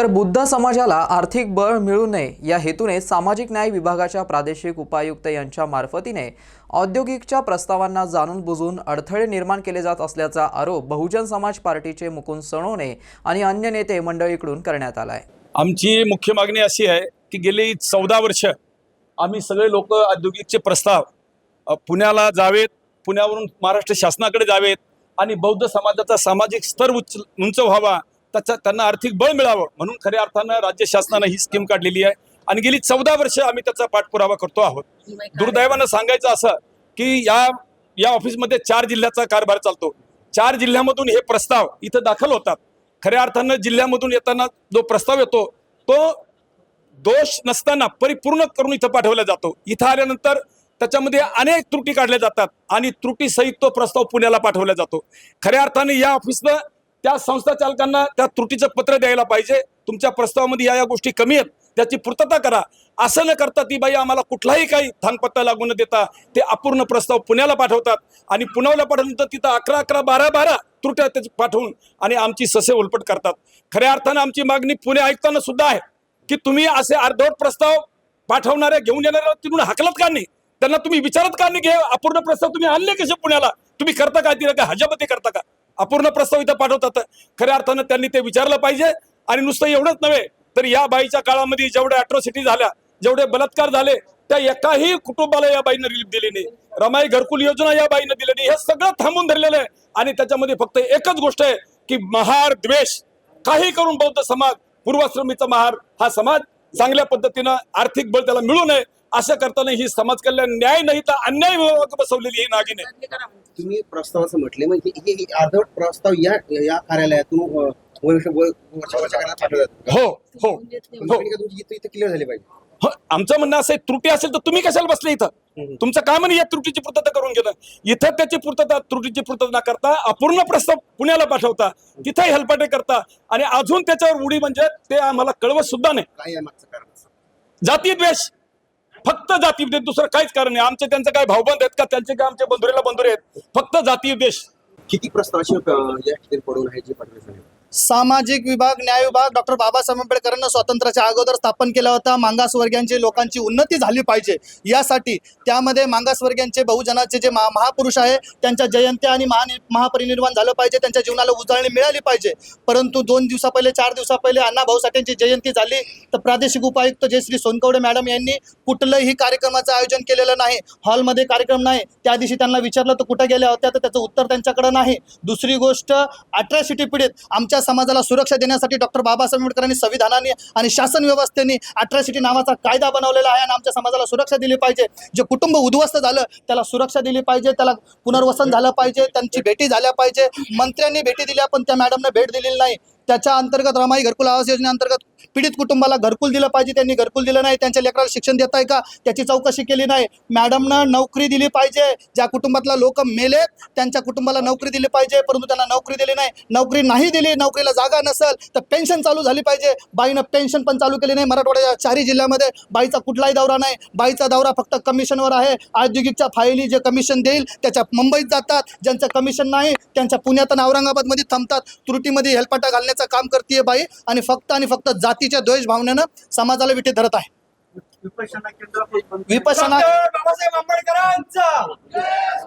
तर बुद्ध समाजाला आर्थिक बळ मिळू नये या हेतूने सामाजिक न्याय विभागाच्या प्रादेशिक उपायुक्त यांच्या मार्फतीने औद्योगिकच्या प्रस्तावांना जाणून बुजून अडथळे निर्माण केले जात असल्याचा आरोप बहुजन समाज पार्टीचे मुकुंद सणोने आणि अन्य नेते मंडळीकडून करण्यात आला आहे आमची मुख्य मागणी अशी आहे की गेली चौदा वर्ष आम्ही सगळे लोक औद्योगिकचे प्रस्ताव पुण्याला जावेत पुण्यावरून महाराष्ट्र शासनाकडे जावेत आणि बौद्ध समाजाचा सामाजिक स्तर उच्च उंच व्हावा त्याचा त्यांना आर्थिक बळ मिळावं. म्हणून खऱ्या अर्थानं राज्य शासनानं ही स्कीम काढलेली आहे. आणि गेली चौदा वर्ष आम्ही त्याचा पाठपुरावा करतो आहोत. दुर्दैवानं सांगायचं असं की या या ऑफिसमध्ये चार जिल्ह्याचा कारभार चालतो. चार जिल्ह्यामधून हे प्रस्ताव इथं दाखल होतात. खऱ्या अर्थानं जिल्ह्यामधून येताना जो प्रस्ताव येतो तो दोष नसताना परिपूर्ण करून इथं पाठवला जातो. इथं आल्यानंतर त्याच्यामध्ये अनेक त्रुटी काढल्या जातात आणि त्रुटीसहित तो प्रस्ताव पुण्याला पाठवला जातो. खऱ्या अर्थाने या ऑफिसनं त्या संस्था चालकांना त्या त्रुटीचं पत्र द्यायला पाहिजे. तुमच्या प्रस्तावामध्ये या या गोष्टी कमी आहेत. त्याची पूर्तता करा. असं न करता ती बाई आम्हाला कुठलाही काही थांगपत्ता लागू न देता ते अपूर्ण प्रस्ताव पुण्याला पाठवतात. आणि पुण्याला पाठवल्यानंतर तिथं अकरा अकरा बारा बारा त्रुट्या त्याची पाठवून आणि आमची ससे उलपट करतात. खऱ्या अर्थानं आमची मागणी पुणे आयुक्तांना सुद्धा आहे की तुम्ही असे अर्धवट प्रस्ताव पाठवणाऱ्या घेऊन येणाऱ्या तिथून हाकलत का नाही? त्यांना तुम्ही विचारत का नाही घे अपूर्ण प्रस्ताव तुम्ही आणले कसे पुण्याला? तुम्ही करता का? तिला का हजामती करता का? अपूर्ण प्रस्ताव इथं पाठवतात. खऱ्या अर्थानं त्यांनी ते विचारलं पाहिजे. आणि नुसतं एवढंच नव्हे तर या बाईच्या काळामध्ये जेवढ्या अॅट्रॉसिटी झाल्या जेवढे बलात्कार झाले त्या एकाही कुटुंबाला या बाईनं रिलीफ दिली नाही. रमाई घरकुल योजना या बाईनं दिली नाही. हे सगळं थांबून धरलेलं आहे. आणि त्याच्यामध्ये फक्त एकच गोष्ट आहे की महार द्वेष काही करून बौद्ध समाज पूर्वाश्रमीचा महार हा समाज चांगल्या पद्धतीनं आर्थिक बळ त्याला मिळू नये. असं करताना ही समाज कल्याण न्याय नाही तर अन्याय विभाग बसवलेली ही नागिन आहे. तुम्ही प्रस्तावाचं म्हटले म्हणजे हे हे अर्धवट प्रस्ताव या या कार्यालयातून अ, वर्ष वर- पाठवले हो हो? हो. मागणी का तुमची इथं- इथं क्लिअर झाली पाहिजे. हो, आमचं म्हणणं असं आहे, त्रुटी असेल तर तुम्ही कशाला बसले इथं? तुमचं काम नाही या त्रुटीची पूर्तता करून घेणं. इथं त्याची पूर्तता त्रुटीची पूर्तता न करता अपूर्ण प्रस्ताव पुण्याला पाठवता. तिथंही हेलपाटे करता. आणि अजून त्याच्यावर उडी म्हणजे ते आम्हाला कळवत सुद्धा नाही. काय आहे मागचं कारण? जाती द्वेष. फक्त जाती दुसरं काहीच कारण नाही. आमचे त्यांचं काय भाऊबंद आहेत का? त्यांचे काय आमचे बंधुरेला बंधुरे आहेत? फक्त जाती द्वेष किती प्रस्ताव या ठिकाणी पडून आहे जे पाठवले सामाजिक विभाग न्याय विभाग डॉक्टर बाबासाहेब आंबेडकरांना स्वातंत्र्याच्या अगोदर स्थापन केला होता. मागासवर्गीयांची लोकांची उन्नती झाली पाहिजे. यासाठी त्यामध्ये मागासवर्गीयांचे बहुजनाचे जे महा महापुरुष आहे त्यांच्या जयंत्या आणि महानि महापरिनिर्वाण झालं पाहिजे. त्यांच्या जीवनाला उजळणी मिळाली पाहिजे. परंतु दोन दिवसा पहिले चार दिवसा पहिले अण्णा भाऊ साठेंची जयंती झाली. तर प्रादेशिक उपायुक्त जयश्री सोनकवडे मॅडम यांनी कुठलंही कार्यक्रमाचं आयोजन केलेलं नाही. हॉलमध्ये कार्यक्रम नाही. त्या दिवशी त्यांना विचारलं तर कुठं गेल्या होत्या? तर त्याचं उत्तर त्यांच्याकडे नाही. दुसरी गोष्ट अट्रॅसिटी पीडित आमच्या समाजाला सुरक्षा देण्यासाठी डॉक्टर बाबासाहेब आंबेडकरांनी संविधानाने आणि शासन व्यवस्थेने अट्रॅसिटी नावाचा कायदा बनवलेला आहे आणि आमच्या समाजाला सुरक्षा दिली पाहिजे. जे कुटुंब उद्ध्वस्त झालं त्याला सुरक्षा दिली पाहिजे त्याला पुनर्वसन झालं पाहिजे त्यांची भेटी झाल्या पाहिजे. मंत्र्यांनी भेटी दिल्या पण त्या मॅडमने भेट दिलेली नाही. त्याच्या अंतर्गत रमाई घरकुल आवास योजनेअंतर्गत पीडित कुटुंबाला घरकुल दिलं पाहिजे त्यांनी घरकुल दिलं नाही त्यांच्या लेकराला शिक्षण देत आहे का? त्याची चौकशी केली नाही. मॅडमनं नोकरी दिली पाहिजे ज्या कुटुंबातला लोक मेलेत त्यांच्या कुटुंबाला नोकरी दिली पाहिजे परंतु त्यांना नोकरी दिली नाही. नोकरी नाही दिली नोकरीला जागा नसेल तर पेन्शन चालू झाली पाहिजे. बाईनं पेन्शन पण चालू केली नाही मराठवाड्याच्या चारही जिल्ह्यामध्ये. बाईचा कुठलाही दौरा नाही. बाईचा दौरा फक्त कमिशनवर आहे. औद्योगिकच्या फाईली जे कमिशन देईल त्याच्या मुंबईत जातात. ज्यांचं कमिशन नाही त्यांच्या पुण्यात आणि औरंगाबादमध्ये थांबतात. त्रुटीमध्ये हेलपाटा घालण्याचं काम करते बाई. आणि फक्त आणि फक्त जातीच्या द्वेष भावनेनं समाजाला विटे धरत आहे. विपसना बाबासाहेब आंबेडकरांचा!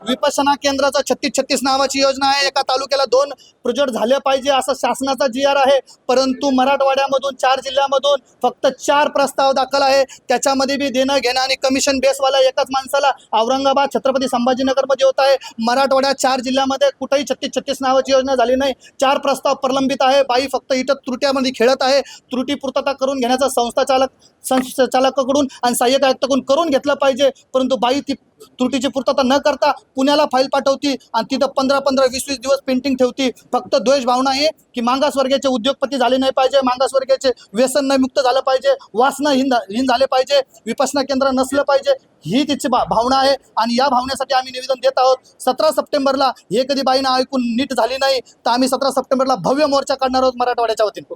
विपसना केंद्राचा छत्तीस छत्तीस नावाची योजना आहे. एका तालुक्याला दोन प्रोजेक्ट झाले पाहिजे असं शासनाचा जी आर आहे. परंतु मराठवाड्यामधून चार जिल्ह्यामधून फक्त चार प्रस्ताव दाखल आहे. त्याच्यामध्ये बी देणं घेणं आणि कमिशन बेसवाला एकाच माणसाला औरंगाबाद छत्रपती संभाजीनगरमध्ये होत आहे. मराठवाड्यात चार जिल्ह्यामध्ये कुठेही छत्तीस छत्तीस नावाची योजना झाली नाही. चार प्रस्ताव प्रलंबित आहे. बाई फक्त इथं त्रुट्यामध्ये खेळत आहे. त्रुटी पूर्तता करून घेण्याचा संस्था चालक संचालकाकडून आणि सहाय्यक आयुक्ताकडून करून घेतलं पाहिजे. परंतु बाई ती त्रुटीची पूर्तता न करता पुण्याला फाईल पाठवती आणि तिथं पंधरा पंधरा वीस वीस दिवस पेंटिंग ठेवती. फक्त द्वेष भावना आहे की मागासवर्गाचे उद्योगपती झाले नाही पाहिजे मागासवर्गाचे व्यसन न मुक्त झालं पाहिजे वासना हिन हिन झाले पाहिजे विपसना केंद्र नसलं पाहिजे ही तिची भा भावना आहे. आणि या भावनेसाठी आम्ही निवेदन देत आहोत सतरा सप्टेंबरला हे कधी बाईनं ऐकून नीट झाली नाही तर आम्ही सतरा सप्टेंबरला भव्य मोर्चा काढणार आहोत मराठवाड्याच्या वतीनं.